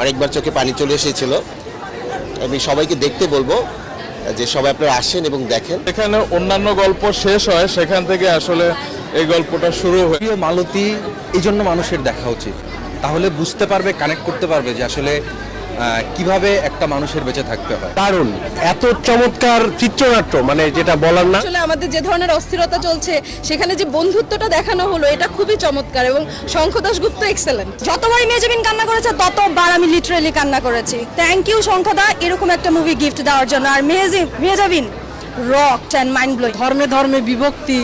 অনেকবার চোখে পানি চলে এসেছিল। আমি সবাইকে দেখতে বলব যে সবাই আপনারা আসেন এবং দেখেন। এখানে অন্যান্য গল্প শেষ হয় সেখান থেকে আসলে এই গল্পটা শুরু হয়। মালতী এই জন্য মানুষের দেখা উচিত। তাহলে বুঝতে পারবে কানেক্ট করতে পারবে যে আসলে কীভাবে একটা মানুষের বেঁচে থাকতে হয়? দারুণ। এত চমৎকার চিত্রনাট্য মানে যেটা বলার না আসলে আমাদের যে ধরনের অস্থিরতা চলছে সেখানে যে বন্ধুত্বটা দেখানো হলো এটা খুবই চমৎকার এবং শঙ্খ দাশগুপ্ত এক্সেলেন্ট যতবারই মেজবিন কান্না করেছে ততবার আমি লিটারেলি কান্না করেছি। থ্যাংক ইউ শঙ্খদা এরকম একটা মুভি গিফট দেওয়ার জন্য। আর মেহজি Mehazabien rock and mind blowing ধর্মে ধর্মে বিভক্তি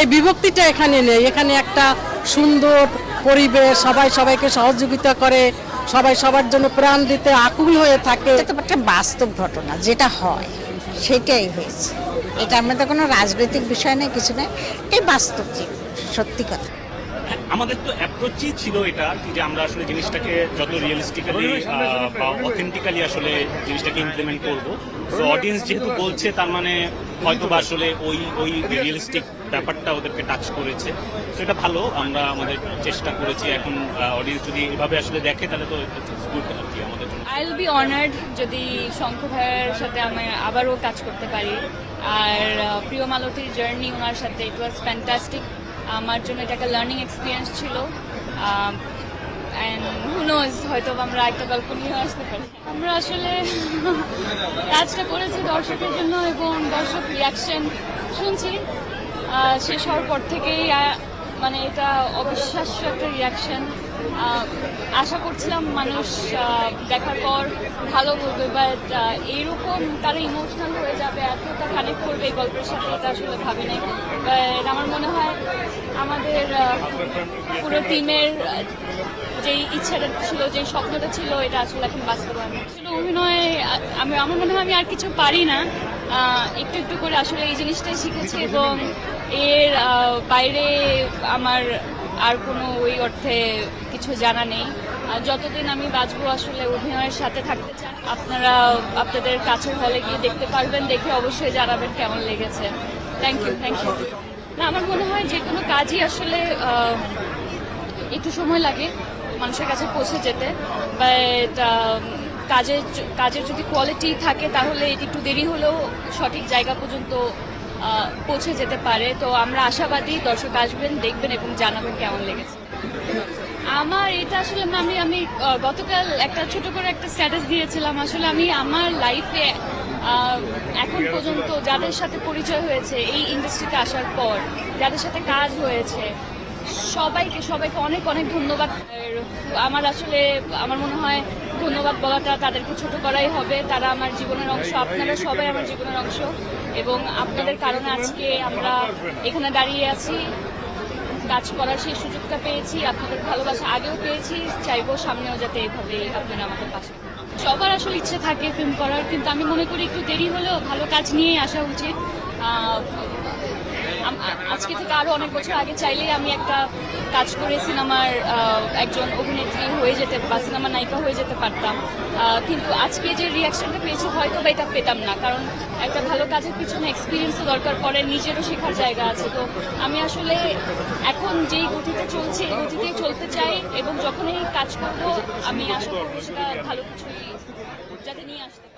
এই বিভক্তিটা এখানে নেই। এখানে একটা সুন্দর পরিবেশ সবাই সবাইকে সহযোগিতা করে সবাই সবার জন্য প্রাণ দিতে আকুল হয়ে থাকে। এটা তো একটা বাস্তব ঘটনা যেটা হয় সেটাই হয়েছে। এটা আমাদের কোনো রাজনৈতিক বিষয় নেই কিছু নেই এই বাস্তব জীবন সত্যি কথা। আমাদের তো অ্যাপ্রোচই ছিল এটা যে আমরা আসলে জিনিসটাকে যত রিয়েলিস্টিক্যালি বা অথেন্টিক্যালি আসলে জিনিসটাকে ইমপ্লিমেন্ট করব। অডিয়েন্স যেহেতু বলছে, তার মানে হয়তো বা আসলে ওই ওই রিয়েলিস্টিক ব্যাপারটা ওদেরকে টাচ করেছে। সেটা ভালো, আমরা আমাদের চেষ্টা করেছি। এখন অডিয়েন্স যদি এভাবে আসলে দেখে, তাহলে তো গুড আর কি আমাদের আই উইল বি অনার্ড যদি শঙ্খ ভাইয়ের সাথে আমি আবারও কাজ করতে পারি। আর প্রিয় মালতীর জার্নি ওনার সাথে ইট ওয়াজ ফ্যান্টাস্টিক আমার জন্য এটা একটা লার্নিং এক্সপিরিয়েন্স ছিল। অ্যান্ড হয়তো আমরা একটা গল্প নিয়ে আসতে পারি। আমরা আসলে কাজটা করেছি দর্শকের জন্য এবং দর্শক রিয়াকশন শুনছি। শেষ হওয়ার পর থেকেই মানে এটা অবিশ্বাস্য একটা রিয়াকশন আশা করছিলাম মানুষ দেখার পর ভালো বলবে বাট এইরকম তারা ইমোশনাল হয়ে যাবে, এতটা কানেক্ট করবে এই গল্পের সাথে, এটা আসলে ভাবে নাই। বাট আমার মনে হয় আমাদের পুরো টিমের যেই ইচ্ছাটা ছিল, যেই স্বপ্নটা ছিল, এটা আসলে এখন বাস্তবায়ন আসলে অভিনয় আমি, আমার মনে হয় আমি আর কিছু পারি না। একটু একটু করে আসলে এই জিনিসটাই শিখেছি এবং এর বাইরে আমার আর কোনো ওই অর্থে কিছু জানা নেই। যতদিন আমি বাঁচবো আসলে অভিনয়ের সাথে থাকতে চান আপনারা, আপনাদের কাছের হলে গিয়ে দেখতে পারবেন, দেখে অবশ্যই জানাবেন কেমন লেগেছে। থ্যাংক ইউ থ্যাংক ইউ না, আমার মনে হয় যে কোনো কাজই আসলে একটু সময় লাগে মানুষের কাছে পৌঁছে যেতে। বাট কাজের কাজের যদি কোয়ালিটি থাকে তাহলে একটু দেরি হলেও সঠিক জায়গা পর্যন্ত পৌঁছে যেতে পারে। তো আমরা আশাবাদী দর্শক আসবেন, দেখবেন এবং জানাবেন কেমন লেগেছে। আমার এটা আসলে আমি আমি গতকাল একটা ছোট করে একটা স্ট্যাটাস দিয়েছিলাম। আসলে আমি আমার লাইফে এখন পর্যন্ত যাদের সাথে পরিচয় হয়েছে, এই ইন্ডাস্ট্রিতে আসার পর, যাদের সাথে কাজ হয়েছে, সবাইকে সবাইকে অনেক অনেক ধন্যবাদ। আমার আসলে, আমার মনে হয় ধন্যবাদ বলাটা তাদেরকে ছোট করাই হবে। তারা আমার জীবনের অংশ, আপনারা সবাই আমার জীবনের অংশ। এবং আপনাদের কারণে আজকে আমরা এখানে দাঁড়িয়ে আছি। কাজ করার সেই সুযোগটা পেয়েছি, আপনাদের ভালোবাসা আগেও পেয়েছি, চাইব সামনেও যাতে এভাবেই আপনারা আমাদের পাশে সবার আসলে ইচ্ছে থাকে ফিল্ম করার, কিন্তু আমি মনে করি একটু দেরি হলেও ভালো কাজ নিয়ে আসা উচিত। আজকে থেকে আরও অনেক বছর আগে চাইলেই আমি একটা কাজ করে সিনেমার একজন অভিনেত্রী হয়ে যেতে বা সিনেমা নায়িকা হয়ে যেতে পারতাম। কিন্তু আজকে যে রিয়াকশনটা পেয়েছি, হয়তো বা এটা পেতাম না। কারণ একটা ভালো কাজের পিছনে এক্সপিরিয়েন্সও দরকার পড়ে নিজেরও শেখার জায়গা আছে। তো আমি আসলে এখন যেই গতিতে চলছে, এই গতিতেই চলতে চাই এবং যখনই কাজ করব, আমি আশা করব সেটা ভালো কিছুই যাতে নিয়ে আসতে।